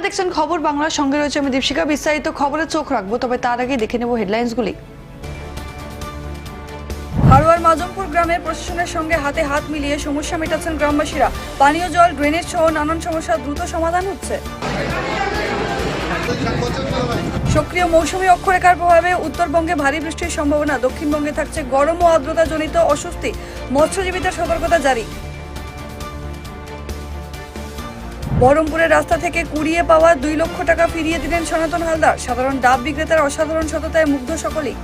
নমস্কার দেখছেন খবর বাংলার সঙ্গে রয়েছে আমি দীপশিকা বিস্তারিত খবরে চোখ রাখব, তবে তার আগে দেখে নেব হেডলাইন্সগুলি। হারোয়ার মাজমপুর গ্রামের প্রশাসনের সঙ্গে হাতে হাত মিলিয়ে সমস্যা মেটাচ্ছেন গ্রামবাসীরা। পানীয় জল ড্রেনেজ সহ নানান সমস্যা দ্রুত সমাধান হচ্ছে। সক্রিয় মৌসুমি অক্ষরেখার প্রভাবে উত্তরবঙ্গে ভারী বৃষ্টির সম্ভাবনা। দক্ষিণবঙ্গে থাকছে গরম ও আর্দ্রতাজনিত অস্বস্তি। মৎস্যজীবীদের সতর্কতা জারি। বহরমপুরের রাস্তা থেকে কুড়িয়ে পাওয়া দুই লক্ষ টাকা ফিরিয়ে দিলেন সনাতন হালদার। সাধারণ ডাব বিক্রেতার অসাধারণ সততায় মুগ্ধ সকলেই।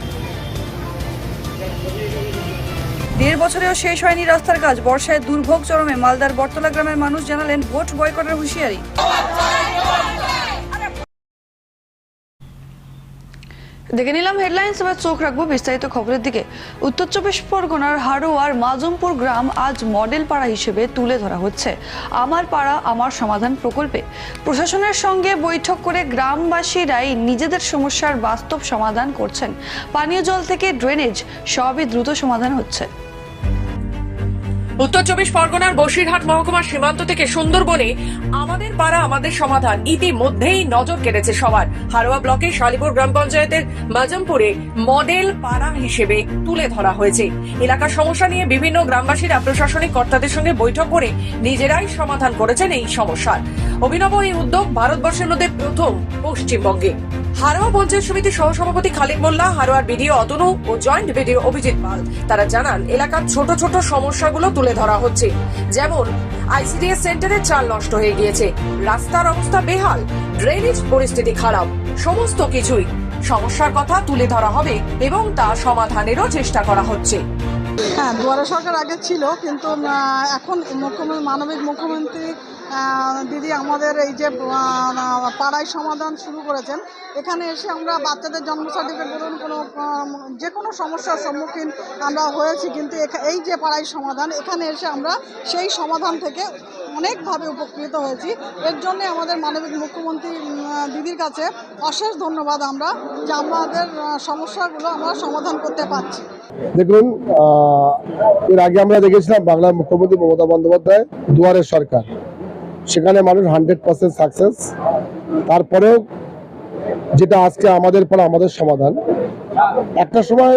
দেড় বছরেও শেষ হয়নি রাস্তার কাজ। বর্ষায় দুর্ভোগ চরমে মালদার বটতলা গ্রামের মানুষ জানালেন ভোট বয়কটের হুঁশিয়ারি। দেখে নিলাম হেডলাইন্স এবার চোখ রাখব বিস্তারিত খবরের দিকে। উত্তর চব্বিশ পরগনার হারোয়ার মাজমপুর গ্রাম আজ মডেল পাড়া হিসেবে তুলে ধরা হচ্ছে। আমার পাড়া, আমার সমাধান প্রকল্পে। প্রশাসনের সঙ্গে বৈঠক করে গ্রামবাসীরাই নিজেদের সমস্যার বাস্তব সমাধান করছেন। পানীয় জল থেকে ড্রেনেজ সবই দ্রুত সমাধান হচ্ছে। উত্তর চব্বিশ পরগনার বসিরহাট মহকুমার সীমান্ত থেকে সুন্দরবনে আমাদের পাড়া, আমাদের সমাধান ইতিমধ্যেই নজর কেড়েছে সবার। হারোয়া ব্লকের শালিপুর গ্রাম পঞ্চায়েতের মাজমপুরে মডেল পাড়া হিসেবে তুলে ধরা হয়েছে। এলাকার সমস্যা নিয়ে বিভিন্ন গ্রামবাসীরা প্রশাসনিক কর্তাদের সঙ্গে বৈঠক করে নিজেরাই সমাধান করেছেন এই সমস্যার। অভিনব এই উদ্যোগ ভারতবর্ষের মধ্যে প্রথম পশ্চিমবঙ্গে। হারোয়া পঞ্চায়েত সমিতির সহসভাপতি খালিদ মোল্লা, হারোয়ার বিডিও অতনু ও জয়েন্ট বিডিও অভিজিৎ পাল। তারা জানান, এলাকার ছোট ছোট সমস্যাগুলো তুলে ধরা হচ্ছে। যেমন, আইসিডিএস সেন্টারে চাল নষ্ট হয়ে গিয়েছে। রাস্তার অবস্থা বেহাল, ড্রেনেজ পরিস্থিতি খারাপ, সমস্ত কিছুই। সমস্যার কথা তুলে ধরা হবে এবং তা সমাধানেরও চেষ্টা করা হচ্ছে। হ্যাঁ দুয়ারে সরকার আগে ছিল, কিন্তু এখন মুখ্যমন্ত্রী, মানবিক মুখ্যমন্ত্রী দিদি আমাদের এই যে পাড়ায় সমাধান শুরু করেছেন। এখানে এসে আমরা বাচ্চাদের জন্ম সার্টিফিকেট বলুন, কোনো যে কোনো সমস্যার সম্মুখীন আমরা হয়েছি, কিন্তু এই যে পাড়ায় সমাধান, এখানে এসে আমরা সেই সমাধান থেকে অনেকভাবে উপকৃত হয়েছি। এর জন্য আমাদের মানবিক মুখ্যমন্ত্রী দিদির কাছে অশেষ ধন্যবাদ আমরা যে আমাদের সমস্যাগুলো আমরা সমাধান করতে পারছি। দেখুন এর আগে আমরা দেখেছিলাম বাংলার মুখ্যমন্ত্রী মমতা বন্দ্যোপাধ্যায় দুয়ারের সরকার। সেখানে মানুষ হান্ড্রেড পার্সেন্ট সাকসেস। তারপরেও যেটা আজকে আমাদের পর আমাদের সমাধান একটা সময়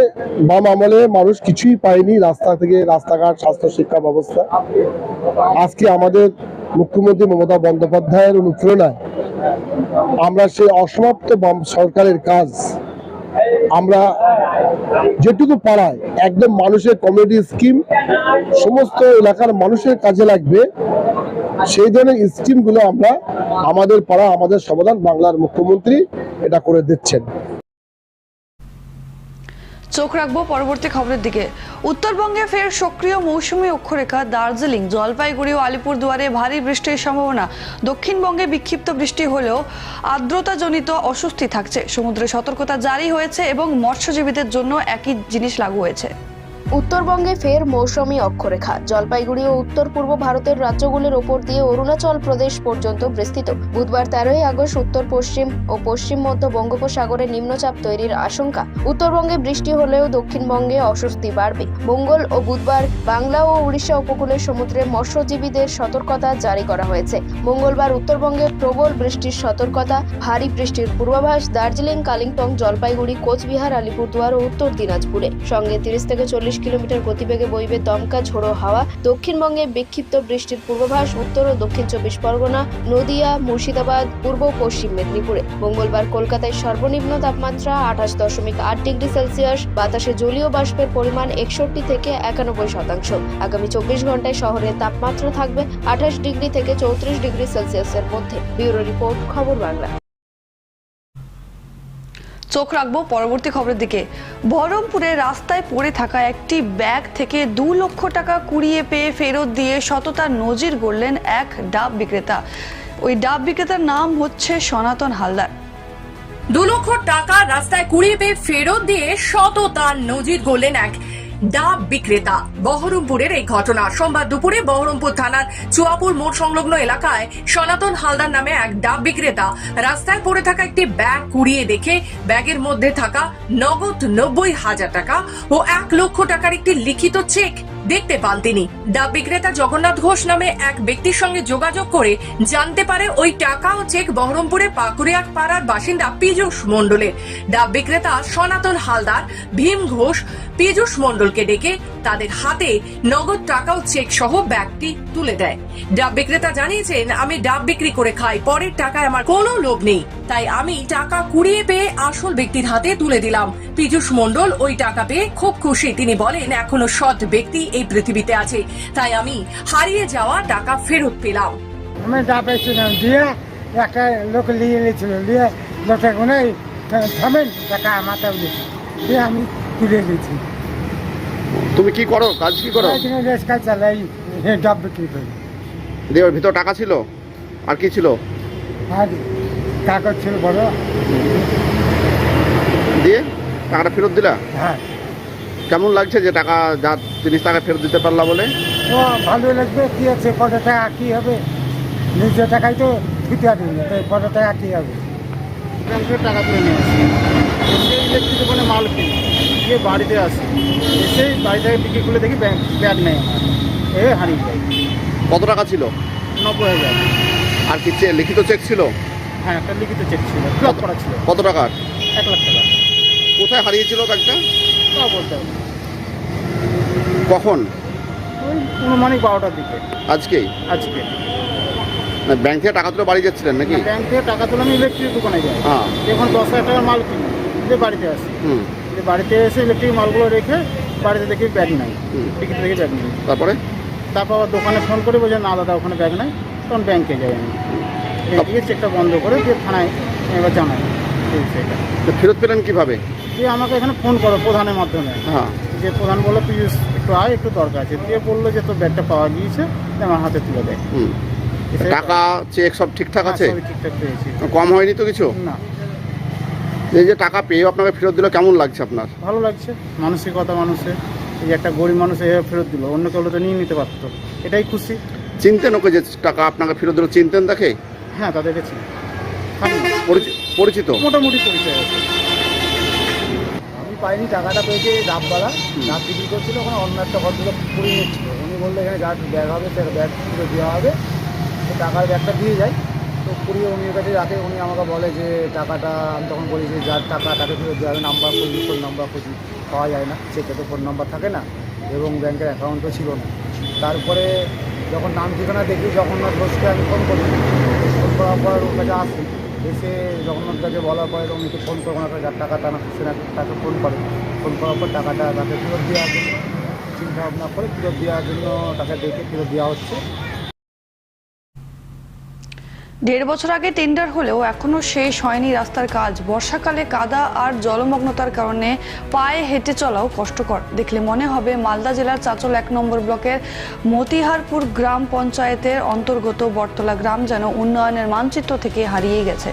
বাম আমলে মানুষ কিছুই পায়নি রাস্তা থেকে রাস্তাঘাট, স্বাস্থ্য, শিক্ষা ব্যবস্থা। আজকে আমাদের মুখ্যমন্ত্রী মমতা বন্দ্যোপাধ্যায়ের অনুপ্রেরণায় আমরা সেই অসমাপ্ত বাম সরকারের কাজ আমরা যেটুকু পাড়ায় একদম মানুষের কমিউনিটি স্কিম সমস্ত এলাকার মানুষের কাজে লাগবে, সেই ধরনের স্কিমগুলো আমরা আমাদের পাড়া আমাদের সমাধান বাংলার মুখ্যমন্ত্রী এটা করে দিচ্ছেন। চোখ রাখব পরবর্তী খবরের দিকে। উত্তরবঙ্গে ফের সক্রিয় মৌসুমি অক্ষরেখা দার্জিলিং। জলপাইগুড়ি ও আলিপুরদুয়ারে ভারী বৃষ্টির সম্ভাবনা। দক্ষিণবঙ্গে বিক্ষিপ্ত বৃষ্টি হলেও আর্দ্রতাজনিত অস্বস্তি থাকছে। সমুদ্রে সতর্কতা জারি হয়েছে এবং মৎস্যজীবীদের জন্য একই জিনিস লাগু হয়েছে। উত্তরবঙ্গে ফের মৌসুমী অক্ষরেখা। জলপাইগুড়ি ও উত্তর পূর্ব ভারতের রাজ্যগুলির ওপর দিয়ে অরুণাচল প্রদেশ পর্যন্ত বিস্তৃত। বুধবার তেরোই আগস্ট উত্তর পশ্চিম ও পশ্চিম মধ্য বঙ্গোপসাগরে নিম্নচাপ তৈরির আশঙ্কা। উত্তরবঙ্গে বৃষ্টি হলেও দক্ষিণবঙ্গে অস্বস্তি বাড়বে। মঙ্গল ও বুধবার বাংলা ও উড়িষ্যা উপকূলের সমুদ্রে মৎস্যজীবীদের সতর্কতা জারি করা হয়েছে। মঙ্গলবার উত্তরবঙ্গে প্রবল বৃষ্টির সতর্কতা, ভারী বৃষ্টির পূর্বাভাস দার্জিলিং, কালিম্পং, জলপাইগুড়ি, কোচবিহার, আলিপুরদুয়ার ও উত্তর দিনাজপুরে। সঙ্গে তিরিশ থেকে চল্লিশ কিলোমিটার গতিবেগে বইবে দমকা ঝোড়ো হাওয়া। দক্ষিণবঙ্গে বিক্ষিপ্ত বৃষ্টির পূর্বাভাস, উত্তর ও দক্ষিণ চব্বিশ পরগনা, নদিয়া, মুর্শিদাবাদ, পূর্ব পশ্চিম মেদিনীপুরে। মঙ্গলবার কলকাতায় সর্বনিম্ন তাপমাত্রা আঠাশ দশমিক আট ডিগ্রি সেলসিয়াস, বাতাসে জলীয় বাষ্পের পরিমাণ একষট্টি থেকে একানব্বই শতাংশ। আগামী চব্বিশ ঘন্টায় শহরের তাপমাত্রা থাকবে আঠাশ ডিগ্রি থেকে চৌত্রিশ ডিগ্রি সেলসিয়াসের মধ্যে। ব্যুরো রিপোর্ট, খবর বাংলা। চোখ রাখব পরবর্তী খবরের দিকে। বহরমপুরে রাস্তায় পড়ে থাকা একটি ব্যাগ থেকে দু লক্ষ টাকা কুড়িয়ে পেয়ে ফেরত দিয়ে সততার নজির গড়লেন এক ডাব বিক্রেতা। ওই ডাব বিক্রেতার নাম হচ্ছে সনাতন হালদার। দু লক্ষ টাকা রাস্তায় কুড়িয়ে পেয়ে ফেরত দিয়ে শত তার নজির গড়লেন এক ডাব বিক্রেতা। বহরমপুরের এই ঘটনা। সোমবার দুপুরে বহরমপুর থানার চুয়াপুর মোড় সংলগ্ন এলাকায় সনাতন হালদার নামে এক ডাব বিক্রেতা রাস্তায় পড়ে থাকা একটি ব্যাগ কুড়িয়ে দেখে ব্যাগের মধ্যে থাকা নগদ নব্বই হাজার টাকা ও এক লক্ষ টাকার একটি লিখিত চেক দেখতে পান তিনি। ডাব বিক্রেতা জগন্নাথ ঘোষ নামে এক ব্যক্তির সঙ্গে যোগাযোগ করে জানতে পারে ওই টাকা ও চেক বহরমপুরে পাকুড়িয়াট পাড়ার বাসিন্দা পীযূষ মণ্ডলের ডাব বিক্রেতা সনাতন হালদার, ভীম ঘোষ, পীযূষ মণ্ডলকে ডেকে তাদের হাতে নগদ টাকা ও চেক সহ ব্যাগটি তুলে দেয়। ডাব বিক্রেতা জানিয়েছেন, আমি ডাব বিক্রি করে খাই, পরের টাকায় আমার কোনো লোভ নেই। তাই আমি টাকা কুড়িয়ে পেয়ে আসল ব্যক্তির হাতে তুলে দিলাম। পীযূষ মণ্ডল ওই টাকা পেয়ে খুব খুশি। তিনি বলেন, এখনও সৎ ব্যক্তি এই পৃথিবীতে আছে। তাই আমি হারিয়ে যাওয়া টাকা ফেরত পেলাম। আমি যা পেয়েছিলাম দিয়ে একটা লোক নিয়ে নিয়েছিল নিয়ে লোকটা কোনো থামেন টাকা মাথা দিয়ে আমি তুলে দিয়েছি। তুমি কি করো? কাজ কি করো? রেস্কা চালাই ডাব বিক্রি করি? দিয়ে ওর ভিতর টাকা ছিল? আর কি ছিল? আর কাগজ ছিল বড়। দিয়ে টাকাটা ফেরত দিলা? হ্যাঁ। কেমন লাগছে যে টাকা যা তিরিশ টাকা ফেরত দিতে পারলা বলে? ভালো লাগবে। কি আছে কত টাকা কী হবে? নিজের টাকায় তো দিতে পারি তো কত টাকা কী হবে? ব্যাংকে টাকা তুলে নিয়ে আসি এসে ইলেকট্রিক দোকানে মাল কিনি গিয়ে বাড়িতে আসি। এসেই বাড়ি থেকে বিক্রি করলে দেখি ব্যাগ ব্যাগ নেই। আমার এ হারিয়ে যায়। কত টাকা ছিল? নব্বই হাজার। আর কি লিখিত চেক ছিল? হ্যাঁ একটা লিখিত চেক ছিল ব্লক করা ছিল। কত টাকার? এক লাখ টাকা। কোথায় হারিয়েছিল ব্যাগটা তা বলতে হবে। কখন? অনুমানিক বারোটার দিকে। আজকেই? আজকে। না ব্যাংক থেকে টাকা তুলে বাড়ি যাচ্ছিলেন নাকি? ব্যাংক থেকে টাকা তুলে আমি ইলেকট্রিক দোকানে যাই। হ্যাঁ। এখন দশ হাজার টাকার মাল কিনি যে বাড়িতে আসি হুম। যে বাড়িতে এসে ইলেকট্রিক মালগুলো রেখে বাড়িতে দেখি ব্যাগ নাই। টিকিট দেখি ব্যাগ নেই। তারপরে? তারপর আবার দোকানে ফোন করে বলছে না দাদা ওখানে ব্যাগ নাই। তখন ব্যাংকে যাই আমি। গিয়ে চেকটা বন্ধ করে দিয়ে থানায় এবার জানাই। ফেরত পেলেন কীভাবে? দিয়ে আমাকে এখানে ফোন করো প্রধানের মাধ্যমে। হ্যাঁ। যে প্রধান বলল পিউষ একটু আয় একটু দরকার আছে। দিয়ে বলল যে তোর ব্যাগটা পাওয়া গিয়েছে আমার হাতে তুলে দেয় টাকা চেক সব ঠিকঠাক হ্যাঁ, আছে? ঠিকঠাক পেয়েছি। কম হয়নি তো কিছু? না। এই যে টাকা পেয়ে আপনাকে ফেরত দিল কেমন লাগছে আপনার? ভালো লাগছে। মানসিকতা মানুষের। এই যে একটা গরিব মানুষ এভাবে ফেরত দিল অন্য কেউ তো নিয়ে নিতে পারতো। এটাই খুশি। চিনতেন ওকে যে টাকা আপনাকে ফেরত দিল চিনতেন দেখে হ্যাঁ তাদেরকে চিনি। পরিচি- পরিচিত? মোটামুটি পরিচয় আছে। পাইনি টাকাটা পেয়েছি ডাবওয়ালা ডাব বিক্রি করছিল ওখানে অন্য একটা ভদ্রলোক পুড়িয়ে নিচ্ছিল উনি বলল এখানে যার ব্যাগ হবে সে ব্যাগ পুরো দেওয়া হবে। তো টাকার ব্যাগটা দিয়ে যায় তো পুড়িয়ে উনি ওর কাছে রাখে। উনি আমাকে বলে যে টাকাটা আমি তখন বলি যে যার টাকা তাকে ফেরত দেওয়া হবে। নাম্বার খুঁজি ফোন নাম্বার খুঁজি। পাওয়া যায় না। চেকে তো ফোন নাম্বার থাকে না। এবং ব্যাংকের অ্যাকাউন্টও ছিল না। তারপরে যখন নাম ঠিকানা দেখি যখন জগন্নাথ ঘোষকে আমি ফোন করি। ফোন করার পর ওর কাছে আসি। এসে জগন্নাথ কাছে বলার পরে উনিকে ফোন করে ওনার যার টাকা টানা হচ্ছে না তাকে ফোন করে। ফোন করার পর টাকাটা তাকে ফেরত দেওয়ার জন্য চিন্তা ভাবনা করে ফেরত দেওয়ার জন্য তাকে ডেকে ফেরত দেওয়া হচ্ছে। দেড় বছর আগে টেন্ডার হলেও এখনও শেষ হয়নি রাস্তার কাজ। বর্ষাকালে কাদা আর জলমগ্নতার কারণে পায়ে হেঁটে চলাও কষ্টকর। দেখলে মনে হবে মালদা জেলার চাচল এক নম্বর ব্লকের মতিহারপুর গ্রাম পঞ্চায়েতের অন্তর্গত বটতলা গ্রাম যেন উন্নয়নের মানচিত্র থেকে হারিয়ে গেছে।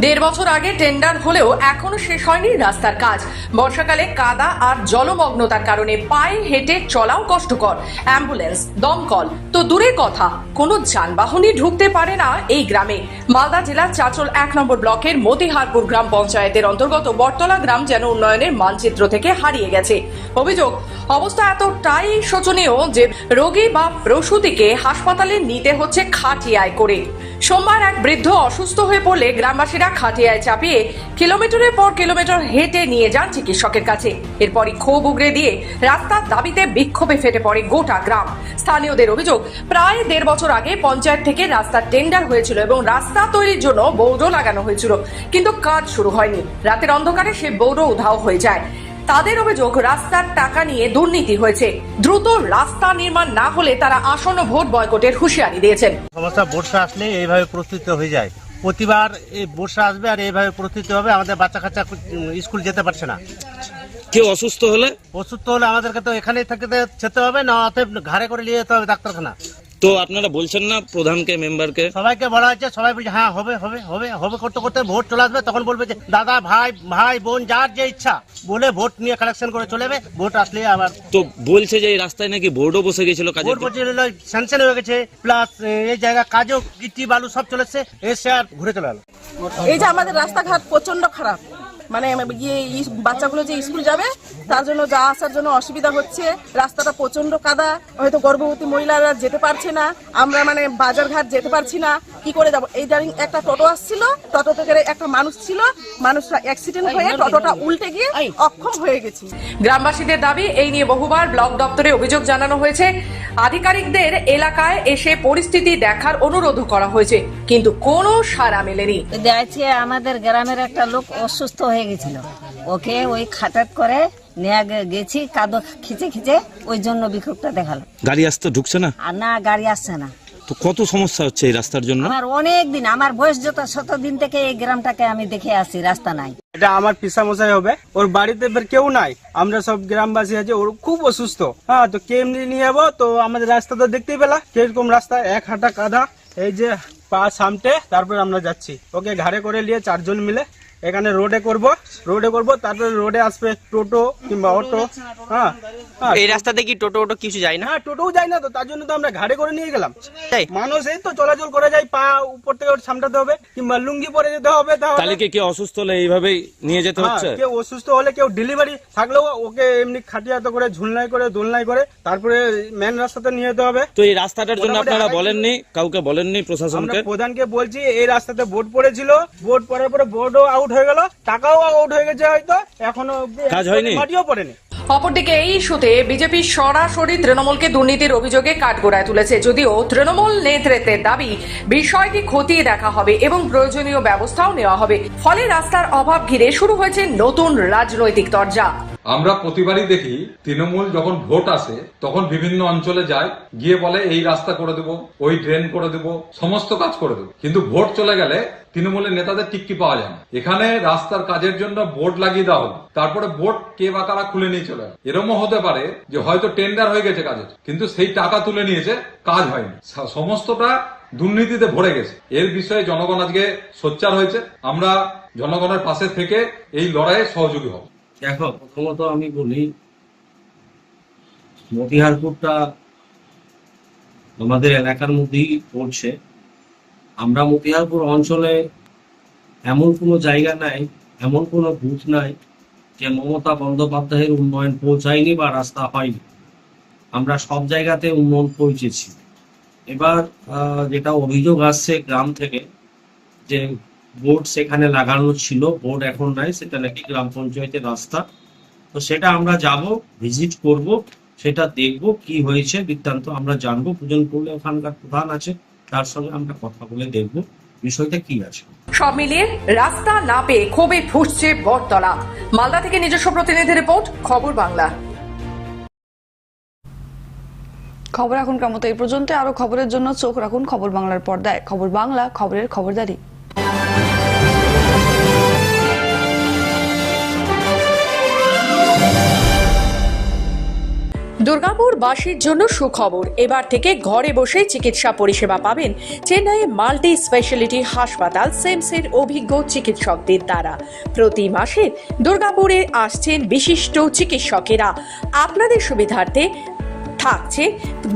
দেড় বছর আগে টেন্ডার হলেও এখনও শেষ হয়নি রাস্তার কাজ। বর্ষাকালে কাদা আর জলমগ্নতার কারণে পায়ে হেঁটে চলাও কষ্টকর। অ্যাম্বুলেন্স, দমকল, তো দূরের কথা, কোনো যানবাহনই ঢুকতে পারে না এই গ্রামে। মালদা জেলার চাচল এক নম্বর ব্লকের মতিহারপুর গ্রাম পঞ্চায়েতের অন্তর্গত বটতলা গ্রাম যেন উন্নয়নের মানচিত্র থেকে হারিয়ে গেছে। অভিযোগ, অবস্থা এতটাই শোচনীয় যে রোগী বা প্রসূতিকে হাসপাতালে নিতে হচ্ছে খাটিয়ায় করে। সোমবার এক বৃদ্ধ অসুস্থ হয়ে পড়লে গ্রামবাসীরা খাটিয়ায় চাপিয়ে কিলোমিটারের পর কিলোমিটার হেঁটে নিয়ে যান চিকিৎসকের কাছে। এরপরই ক্ষোভ উগরে দিয়ে রাস্তার দাবিতে বিক্ষোভে ফেটে পড়ে গোটা গ্রাম। স্থানীয়দের অভিযোগ, প্রায় দেড় বছর আগে পঞ্চায়েত থেকে রাস্তার টেন্ডার হয়েছিল এবং রাস্তা তৈরির জন্য বৌড লাগানো হয়েছিল। কিন্তু কাজ শুরু হয়নি। রাতের অন্ধকারে সে বৌড উধাও হয়ে যায়। তাদের অভিযোগ রাস্তার টাকা নিয়ে দুর্নীতি হয়েছে। দ্রুত রাস্তা নির্মাণ না হলে তারা আসন্ন ভোট বয়কটের হুঁশিয়ারি দিয়েছেন। সমস্যা বর্ষা আসলে এইভাবে প্রস্তুত হয়ে যায়। প্রতিবার এই বর্ষা আসবে আর এইভাবে প্রস্তুত হবে আমাদের বাচ্চা কাচ্চা স্কুল যেতে পারছে না। কেউ অসুস্থ হলে? অসুস্থ হলে আমাদেরকে তো এখানেই থাকতে যেতে হবে না অতএব ঘাড়ে করে নিয়ে যেতে হবে ডাক্তারখানা। তো আপনারা বলছেন না প্রধানকে মেম্বারকে? সবাইকে বলা হচ্ছে সবাই বলছে হ্যাঁ হবে হবে হবে হবে করতে করতে ভোট চলে আসবে তখন বলবে যে দাদা ভাই ভাই বোন যার যে ইচ্ছা বলে ভোট নিয়ে কালেকশন করে চলে যাবে ভোট আসলে আবার তো বলছে যে এই রাস্তায় নাকি বোর্ডও বসে গেছিল ভোট বলছে স্যাংশন হয়ে গেছে প্লাস এই জায়গা কাজও গিটি বালু সব চলেছে এসে আর ঘুরে চলে গেলো এই যে আমাদের রাস্তাঘাট প্রচণ্ড খারাপ। মানে গিয়ে বাচ্চাগুলো যে স্কুল যাবে তার জন্য যা আসার জন্য অসুবিধা হচ্ছে রাস্তাটা প্রচণ্ড কাদা হয়তো গর্ভবতী মহিলারা যেতে পারছে না আমরা মানে বাজার ঘাট যেতে পারছি না কি করে যাব? এই দাঁড়িং একটা টোটো আসছিল টোটো থেকে একটা মানুষ ছিল মানুষটা অ্যাক্সিডেন্ট হয়ে টোটোটা উল্টে গিয়ে অক্ষম হয়ে গেছি। গ্রামবাসীদের দাবি এই নিয়ে বহুবার ব্লক দপ্তরে অভিযোগ জানানো হয়েছে। আধিকারিকদের এলাকায় এসে পরিস্থিতি দেখার অনুরোধ করা হয়েছে কিন্তু কোনো সাড়া মেলেনি। আজকে আমাদের গ্রামের একটা লোক অসুস্থ হয়ে গেছিল। ওকে ওই খাটাত করে নিয়ে গেছি কাদো খিচে খিচে ওই জন্য বিক্ষোভটা দেখাল। গাড়ি আসতে ঢুকছে না? আর না গাড়ি আসছে না। তো কত সমস্যা হচ্ছে এই রাস্তার জন্য? আমার অনেক দিন আমার বয়স যত শত দিন থেকে এই গ্রামটাকে আমি দেখে আসি রাস্তা নাই। এটা আমার পিসা মশাই হবে ওর বাড়িতে এবার কেউ নাই। আমরা সব গ্রামবাসী আছে ওর খুব অসুস্থ। হ্যাঁ তো কেমনি নিয়ে যাব? তো আমাদের রাস্তা তো দেখতেই পেলা কীরকম রাস্তা এক হাঁটা কাদা এই যে পা সামটে তারপর আমরা যাচ্ছি। ওকে ঘাড়ে করে নিয়ে চারজন মিলে এখানে রোডে করব। রোডে করব তারপরে রোডে আসবে টোটো কিংবা অটো। হ্যাঁ হ্যাঁ। এই রাস্তাতে কি টোটো ওটো কিছু যায় না? না টোটোও যায় না তো তার জন্য তো আমরা ঘাড়ে করে নিয়ে গেলাম। তাই? মানুষ এই তো চলাচল করে যায় পা উপর থেকে সামটাতে হবে কিংবা লুঙ্গি পরে যেতে হবে তাহলে তাহলে কি কেউ অসুস্থ হলে এইভাবেই নিয়ে যেতে হ্যাঁ, হচ্ছে? কেউ অসুস্থ হলে কেউ ডেলিভারি থাকলেও ওকে এমনি খাটিয়াতে করে ঝুলনাই করে দোলনাই করে তারপরে মেন রাস্তাতে নিয়ে যেতে হবে। তো এই রাস্তাটার জন্য আপনারা বলেননি কাউকে বলেননি প্রশাসনকে? প্রধানকে বলছি এই রাস্তাতে বোর্ড পড়েছিল। বোর্ড পড়ার পরে বোর্ডও আউট হয়ে গেল টাকাও আউট হয়ে গেছে হয়তো এখনও কাজ হয়নি? মাটিও পড়েনি। অপরদিকে এই ইস্যুতে বিজেপি সরাসরি তৃণমূলকে দুর্নীতির অভিযোগে কাঠগোড়ায় তুলেছে যদিও তৃণমূল নেতৃত্বের দাবি বিষয়টি খতিয়ে দেখা হবে এবং প্রয়োজনীয় ব্যবস্থাও নেওয়া হবে। ফলে রাস্তার অভাব ঘিরে শুরু হয়েছে নতুন রাজনৈতিক দরজা আমরা প্রতিবারই দেখি তৃণমূল যখন ভোট আসে, তখন বিভিন্ন অঞ্চলে যায়, গিয়ে বলে, এই রাস্তা করে দেব, ওই ড্রেন করে দেব, সমস্ত কাজ করে দেব। কিন্তু ভোট চলে গেলে তৃণমূলের নেতাদের টিকটি পাওয়া যায় না। এখানে রাস্তার কাজের জন্য বোর্ড লাগিয়ে দেওয়া হলো তারপরে বোর্ড কে বা কারা খুলে নিয়ে চলে গেল এরমও হতে পারে যে হয়তো টেন্ডার হয়ে গেছে কাজের, কিন্তু সেই টাকা তুলে নিয়েছে, কাজ হয়নি। সমস্তটা দুর্নীতিতে ভরে গেছে। এর বিষয়ে জনগণ আজকে সোচ্চার হয়েছে। আমরা জনগণের পাশে থেকে এই লড়াইয়ে সহযোগী হব। দেখো, প্রথমত আমি বলি, মতিহারপুরটা আমাদের এলাকার মধ্যেই পড়ছে। আমরা মতিহারপুর অঞ্চলে এমন কোনো জায়গা নাই, এমন কোনো বুথ নাই যে মমতা বন্দ্যোপাধ্যায়ের উন্নয়ন পৌঁছায়নি বা রাস্তা হয়নি। আমরা সব জায়গাতে উন্নয়ন পৌঁছেছি। এবার যেটা অভিযোগ আসছে গ্রাম থেকে যে বোর্ড সেখানে লাগানো ছিল বোর্ড এখন নাই সেটা নাকি গ্রাম পঞ্চায়েতের রাস্তা। তো সেটা আমরা যাব ভিজিট করব সেটা দেখব কি হয়েছে বৃত্তান্ত আমরা জানব পূজন করলে ওখানকার প্রধান আছে তার সঙ্গে আমরা কথা বলে দেখব বিষয়টা কি আছে। সব মিলিয়ে রাস্তা না পেয়ে ক্ষোভে ফুসছে বটতলা। মালদা থেকে নিজস্ব প্রতিনিধি রিপোর্ট খবর বাংলা। খবর এখনকার মতো এই পর্যন্ত আরও খবরের জন্য চোখ রাখুন খবর বাংলার পর্দায়। খবর বাংলা খবরের খবরদারি। দুর্গাপুর বাসীর জন্য সুখবর। এবার থেকে ঘরে বসে চিকিৎসা পরিষেবা পাবেন চেন্নাইয়ে মাল্টি স্পেশালিটি হাসপাতাল সেমসের অভিজ্ঞ চিকিৎসকদের দ্বারা। প্রতি মাসে দুর্গাপুরে আসছেন বিশিষ্ট চিকিৎসকেরা। আপনাদের সুবিধার্থে থাকছে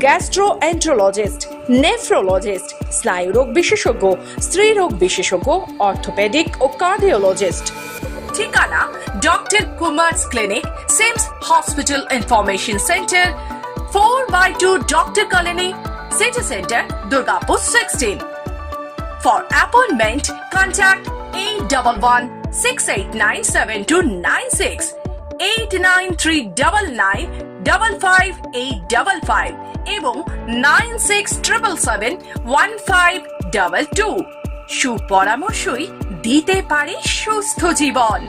গ্যাস্ট্রো এন্ট্রোলজিস্ট নেফ্রোলজিস্ট স্নায়ুরোগ বিশেষজ্ঞ স্ত্রীরোগ বিশেষজ্ঞ অর্থোপেডিক ও কার্ডিওলজিস্ট ঠিকানা doctor Kumar's clinic CIMS hospital information centre four by two doctor colony city centre Durgapur sixteen For appointment, contact 8116897296 89399 55855 এবং 9677 সুপরামর্শই দিতে পারে সুস্থ জীবন।